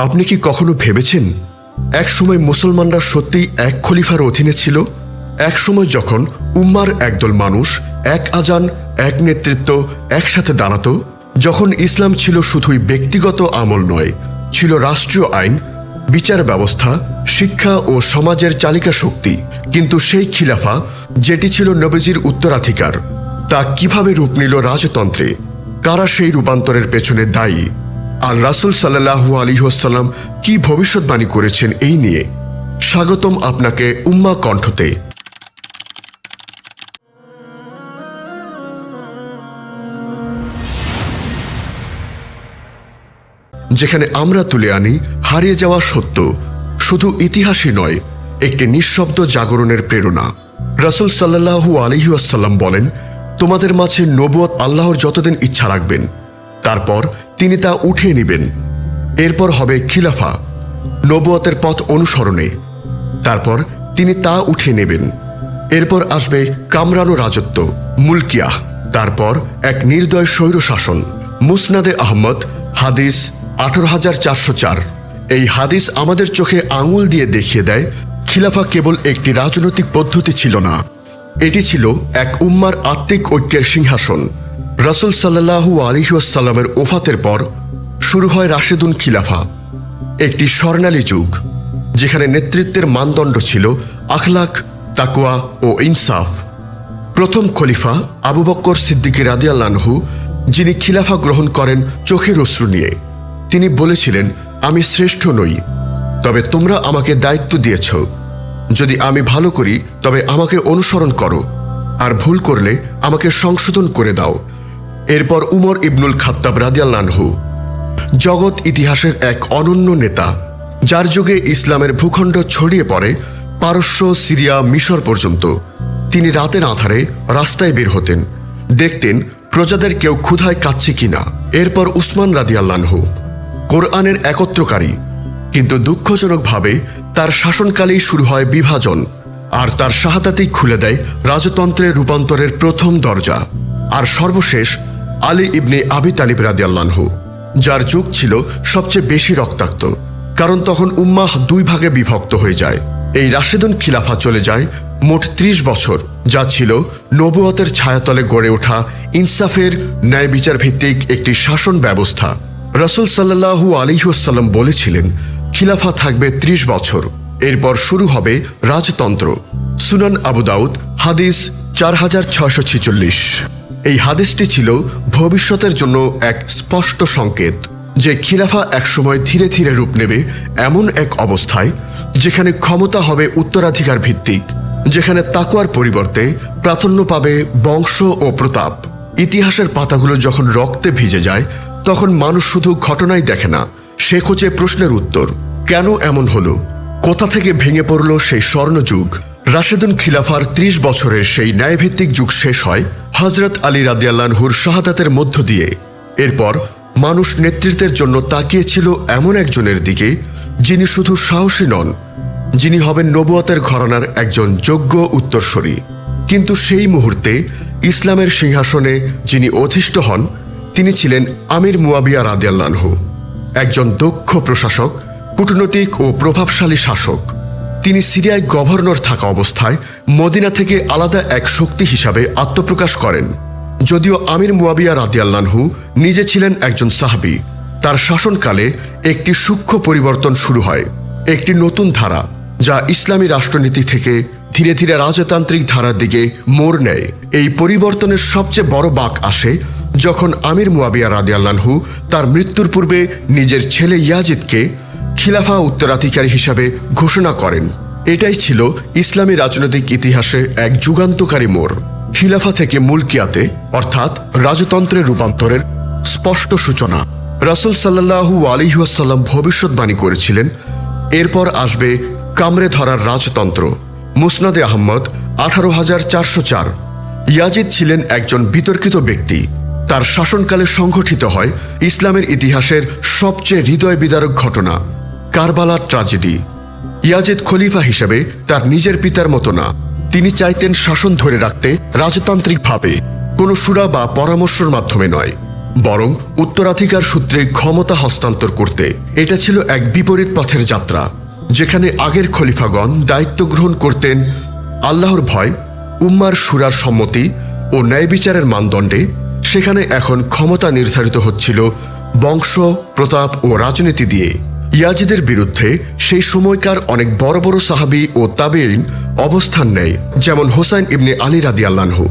আপনি কি কখনো ভেবেছেন, এক সময় মুসলমানরা সত্যিই এক খলিফার অধীনে ছিল? এক সময় যখন উম্মার একদল মানুষ এক আজান, এক নেতৃত্ব, একসাথে দাঁড়াত, যখন ইসলাম ছিল শুধুই ব্যক্তিগত আমল নয়, ছিল রাষ্ট্রীয় আইন, বিচার ব্যবস্থা, শিক্ষা ও সমাজের চালিকা শক্তি। কিন্তু সেই খিলাফা, যেটি ছিল নবীজির উত্তরাধিকার, তা কীভাবে রূপ নিল রাজতন্ত্রে? কারা সেই রূপান্তরের পেছনে দায়ী? আর রাসুল সাল্লাহু আলিহাসাল্লাম কি ভবিষ্যৎবাণী করেছেন এই নিয়ে স্বাগতম আপনাকে উম্মা কণ্ঠতে। যেখানে আমরা তুলে আনি হারিয়ে যাওয়া সত্য, শুধু ইতিহাসই নয়, একটি নিঃশব্দ জাগরণের প্রেরণা। রাসুল সাল্লাহু আলহিউসাল্লাম বলেন, তোমাদের মাঝে নবুয়ত আল্লাহর যতদিন ইচ্ছা রাখবেন তারপর তিনি তা উঠিয়ে নেবেন। এরপর হবে খিলাফা নবুয়তের পথ অনুসরণে। তারপর তিনি তা উঠিয়ে নেবেন। এরপর আসবে কামরানো রাজত্ব, মুলকিয়াহ। তারপর এক নির্দয় স্বৈর শাসন মুসনাদে আহমদ, হাদিস আঠারো হাজার চারশো চার। এই হাদিস আমাদের চোখে আঙুল দিয়ে দেখিয়ে দেয়, খিলাফা কেবল একটি রাজনৈতিক পদ্ধতি ছিল না। এটি ছিল এক উম্মার আত্মিক ঐক্যের সিংহাসন। রাসুল সাল্লাহু আলিহাসাল্লামের ওফাতের পর শুরু হয় রাশেদুন খিলাফা, একটি স্বর্ণালী যুগ, যেখানে নেতৃত্বের মানদণ্ড ছিল আখলাক তাকুয়া ও ইনসাফ। প্রথম খলিফা আবু বক্কর সিদ্দিকী রাদিয়াল্লানহু যিনি খিলাফা গ্রহণ করেন চোখের অশ্রু নিয়ে। তিনি বলেছিলেন, আমি শ্রেষ্ঠ নই, তবে তোমরা আমাকে দায়িত্ব দিয়েছ। যদি আমি ভালো করি, তবে আমাকে অনুসরণ করো, আর ভুল করলে আমাকে সংশোধন করে দাও। এরপর উমর ইবনুল খাত্তাব রাদিয়াল্লানহু জগৎ ইতিহাসের এক অনন্য নেতা, যার যুগে ইসলামের ভূখণ্ড ছড়িয়ে পড়ে পারস্য, সিরিয়া, মিশর পর্যন্ত। তিনি রাতের আধারে রাস্তায় বের হতেন, দেখতেন প্রজাদের কেউ ক্ষুধায় কাচ্ছে কিনা। এরপর উসমান রাদিয়াল্লানহু কোরআনের একত্রকারী, কিন্তু দুঃখজনকভাবে তার শাসনকালেই শুরু হয় বিভাজন, আর তার শাহাদাতেই খুলে দেয় রাজতন্ত্রের রূপান্তরের প্রথম দরজা। আর সর্বশেষ আলী ইবনে আবি তালিব রাদিয়াল্লানহু যার যুগ ছিল সবচেয়ে বেশি রক্তাক্ত, কারণ তখন উম্মাহ দুই ভাগে বিভক্ত হয়ে যায়। এই রাশেদুন খিলাফা চলে যায় মোট ত্রিশ বছর, যা ছিল নবুয়তের ছায়াতলে গড়ে ওঠা ইনসাফের ন্যায় বিচার ভিত্তিক একটি শাসন ব্যবস্থা। রসুল সাল্লাহু আলিহাসাল্লাম বলেছিলেন, খিলাফা থাকবে ত্রিশ বছর, এরপর শুরু হবে রাজতন্ত্র। সুনান আবু দাউদ, হাদিস চার হাজার ছয়শো এই হাদিসটি ছিল ভবিষ্যতের জন্য এক স্পষ্ট সংকেত যে খিলাফা একসময় ধীরে ধীরে রূপ নেবে এমন এক অবস্থায় যেখানে ক্ষমতা হবে উত্তরাধিকার ভিত্তিক, যেখানে তাকুয়ার পরিবর্তে প্রাধান্য পাবে বংশ ও প্রতাপ। ইতিহাসের পাতাগুলো যখন রক্তে ভিজে যায়, তখন মানুষ শুধু ঘটনাই দেখে না, সে খোঁজে প্রশ্নের উত্তর। কেন এমন হলো? কোথা থেকে ভেঙে পড়ল সেই স্বর্ণযুগ? রাশেদুন খিলাফার ত্রিশ বছরের সেই ন্যায়ভিত্তিক যুগ শেষ হয় হজরত আলী রাদিয়াল্লানহুর শাহাদাতের মধ্য দিয়ে। এরপর মানুষ নেতৃত্বের জন্য তাকিয়েছিল এমন একজনের দিকে, যিনি শুধু সাহসী নন, যিনি হবেন নবুয়তের ঘরানার একজন যোগ্য উত্তরসূরি। কিন্তু সেই মুহূর্তে ইসলামের সিংহাসনে যিনি অধিষ্ঠ হন, তিনি ছিলেন আমির মুয়াবিয়া রাদিয়াল্লানহু একজন দক্ষ প্রশাসক, কূটনৈতিক ও প্রভাবশালী শাসক। তিনি সিরিয়ায় গভর্নর থাকা অবস্থায় মদিনা থেকে আলাদা এক শক্তি হিসাবে আত্মপ্রকাশ করেন। যদিও আমির মুয়াবিয়া রাদিয়াল্লানহু নিজে ছিলেন একজন সাহাবি, তার শাসনকালে একটি সূক্ষ্ম পরিবর্তন শুরু হয়, একটি নতুন ধারা যা ইসলামী রাষ্ট্রনীতি থেকে ধীরে ধীরে রাজতান্ত্রিক ধারার দিকে মোড় নেয়। এই পরিবর্তনের সবচেয়ে বড় বাক আসে যখন আমির মুয়াবিয়া রাদিয়াল্লানহু তার মৃত্যুর পূর্বে নিজের ছেলে ইয়াজিদকে খিলাফা উত্তরাধিকারী হিসাবে ঘোষণা করেন। এটাই ছিল ইসলামী রাজনৈতিক ইতিহাসে এক যুগান্তকারী মোড়। খিলাফা থেকে মুলকিয়াতে, অর্থাৎ রাজতন্ত্রের রূপান্তরের স্পষ্ট সূচনা। রাসুল সাল্লাহু আলিহাসাল্লাম ভবিষ্যৎবাণী করেছিলেন, এরপর আসবে কামরে ধরার রাজতন্ত্র। মুসনাদে আহম্মদ আঠারো হাজার চারশো চার। ইয়াজিদ ছিলেন একজন বিতর্কিত ব্যক্তি। তার শাসনকালে সংঘটিত হয় ইসলামের ইতিহাসের সবচেয়ে হৃদয় বিদারক ঘটনা, কারবালার ট্রাজেডি। ইয়াজিদ খলিফা হিসেবে তার নিজের পিতার মতো না। তিনি চাইতেন শাসন ধরে রাখতে রাজতান্ত্রিকভাবে, কোনো সুরা বা পরামর্শর মাধ্যমে নয়, বরং উত্তরাধিকার সূত্রে ক্ষমতা হস্তান্তর করতে। এটা ছিল এক বিপরীত পথের যাত্রা, যেখানে আগের খলিফাগণ দায়িত্ব গ্রহণ করতেন আল্লাহর ভয়, উম্মার সুরার সম্মতি ও ন্যায় বিচারের মানদণ্ডে। সেখানে এখন ক্ষমতা নির্ধারিত হচ্ছিল বংশ, প্রতাপ ও রাজনীতি দিয়ে। ইয়াজিদের বিরুদ্ধে সেই সময়কার অনেক বড় বড় সাহাবি ও তাবেইন অবস্থান নেয়, যেমন হোসাইন ইবনে আলী রাদি আল্লাহু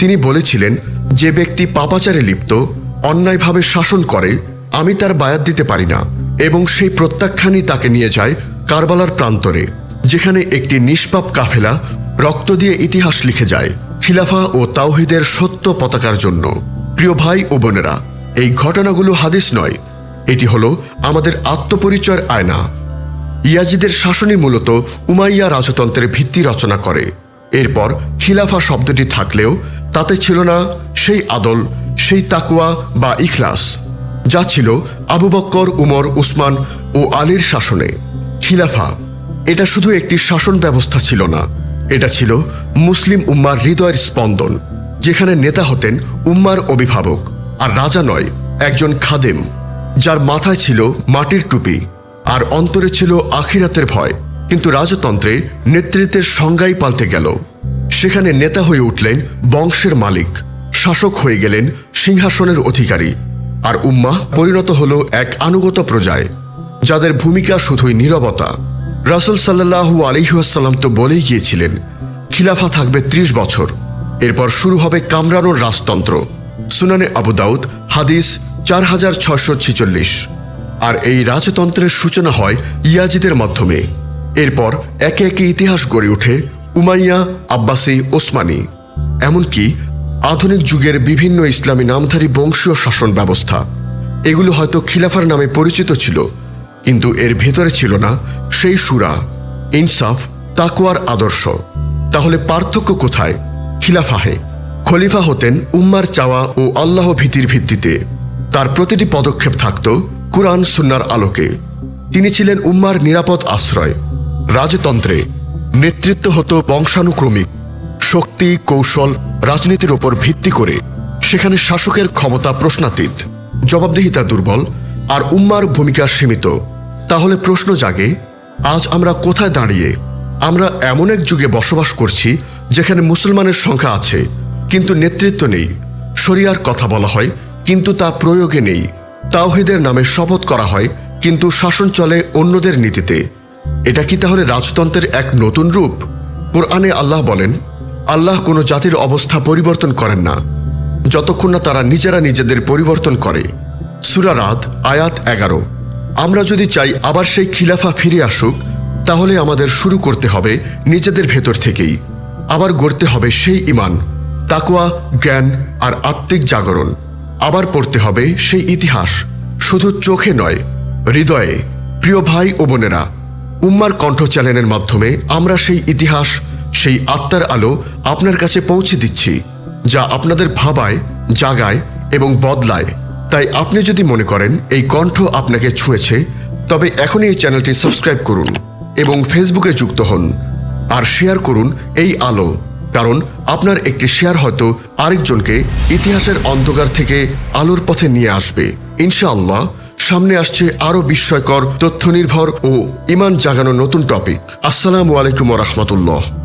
তিনি বলেছিলেন, যে ব্যক্তি পাপাচারে লিপ্ত, অন্যায়ভাবে শাসন করে, আমি তার বায়াত দিতে পারি না, এবং সেই প্রত্যাখ্যানই তাকে নিয়ে যায় কারবালার প্রান্তরে, যেখানে একটি নিষ্পাপ কাফেলা রক্ত দিয়ে ইতিহাস লিখে যায়, খিলাফা ও তাওহিদের সত্য পতাকার জন্য। প্রিয় ভাই ও বোনেরা, এই ঘটনাগুলো হাদিস নয়, এটি হলো আমাদের আত্মপরিচয়ের আয়না। ইয়াজিদের শাসনই মূলত উমাইয়া রাজতন্ত্রের ভিত্তি রচনা করে। এরপর খিলাফা শব্দটি থাকলেও তাতে ছিল না সেই আদল, সেই তাকুয়া বা ইখলাস, যা ছিল আবু বক্কর, উমর, উসমান ও আলীর শাসনে। খিলাফা, এটা শুধু একটি শাসন ব্যবস্থা ছিল না, এটা ছিল মুসলিম উম্মার হৃদয়ের স্পন্দন, যেখানে নেতা হতেন উম্মার অভিভাবক, আর রাজা নয়, একজন খাদেম, যার মাথায় ছিল মাটির টুপি। আর অন্তরে ছিল আখিরাতের ভয়। কিন্তু রাজতন্ত্রে নেতৃত্বের সংজ্ঞাই পাল্টে গেল। সেখানে নেতা হয়ে উঠলেন বংশের মালিক। শাসক হয়ে গেলেন সিংহাসনের অধিকারী। আর উম্মা পরিণত হল এক আনুগত প্রজায়, যাদের ভূমিকা শুধুই নীরবতা। রাসুল সাল্লাহু আলিহাসাল্লাম তো বলেই গিয়েছিলেন, খিলাফা থাকবে ত্রিশ বছর। এরপর শুরু হবে কামরানোর রাজতন্ত্র। সুনানে আবু দাউদ, হাদিস চার হাজার ছশো ছিচল্লিশ। আর এই রাজতন্ত্রের সূচনা হয় ইয়াজিদের মাধ্যমে। এরপর একে একে ইতিহাস গড়ে ওঠে উমাইয়া আব্বাসী ওসমানী। এমনকি আধুনিক যুগের বিভিন্ন ইসলামী নামধারী বংশীয় শাসন ব্যবস্থা। এগুলো হয়তো খিলাফার নামে পরিচিত ছিল, কিন্তু এর ভেতরে ছিল না সেই সুরা, ইনসাফ তাকুয়ার আদর্শ। তাহলে পার্থক্য কোথায়? খিলাফাহে খলিফা হতেন উম্মার চাওয়া ও আল্লাহ ভীতির ভিত্তিতে। তার প্রতিটি পদক্ষেপ থাকত কুরআন সুন্নার আলোকে তিনি ছিলেন উম্মার নিরাপদ আশ্রয়, রাজতন্ত্রে নেতৃত্ব হতো বংশানুক্রমিক, শক্তি, কৌশল, রাজনীতির ওপর ভিত্তি করে সেখানে শাসকের ক্ষমতা প্রশ্নাতীত, জবাবদিহিতা দুর্বল আর উম্মার ভূমিকা সীমিত। তাহলে প্রশ্ন জাগে, আজ আমরা কোথায় দাঁড়িয়ে? আমরা এমন এক যুগে বসবাস করছি যেখানে মুসলমানের সংখ্যা আছে, কিন্তু নেতৃত্ব নেই। শরিয়ার কথা বলা হয়, কিন্তু তা প্রয়োগে নেই। তাওহিদের নামে শপথ করা হয়, কিন্তু শাসন চলে অন্যদের নীতিতে। এটা কি তাহলে রাজতন্ত্রের এক নতুন রূপ? কোরআনে আল্লাহ বলেন, আল্লাহ কোনো জাতির অবস্থা পরিবর্তন করেন না, যতক্ষণ না তারা নিজেরা নিজেদের পরিবর্তন করে। সুরারাত আয়াত এগারো। আমরা যদি চাই আবার সেই খিলাফা ফিরে আসুক, তাহলে আমাদের শুরু করতে হবে নিজেদের ভেতর থেকেই। আবার গড়তে হবে সেই ইমান তাকুয়া জ্ঞান আর আত্মিক জাগরণ। আবার পড়তে হবে সেই ইতিহাস। শুধু চোখে নয়, হৃদয়ে। প্রিয় ভাই ও বোনেরা, উম্মার কণ্ঠ চ্যানেলের মাধ্যমে আমরা সেই ইতিহাস, সেই আত্মার আলো আপনার কাছে পৌঁছে দিচ্ছি, যা আপনাদের ভাবায়, জাগায় এবং বদলায়। তাই আপনি যদি মনে করেন এই কণ্ঠ আপনাকে ছুঁয়েছে, তবে এখনই এই চ্যানেলটি সাবস্ক্রাইব করুন এবং ফেসবুকে যুক্ত হন, আর শেয়ার করুন এই আলো, কারণ আপনার একটি শেয়ার হয়তো আরেকজনকে ইতিহাসের অন্ধকার থেকে আলোর পথে নিয়ে আসবে। ইনশাআল্লাহ, সামনে আসছে আরও বিস্ময়কর তথ্য নির্ভর ও ইমান জাগানো নতুন টপিক। আসসালাম আলাইকুম রহমতুল্লাহ।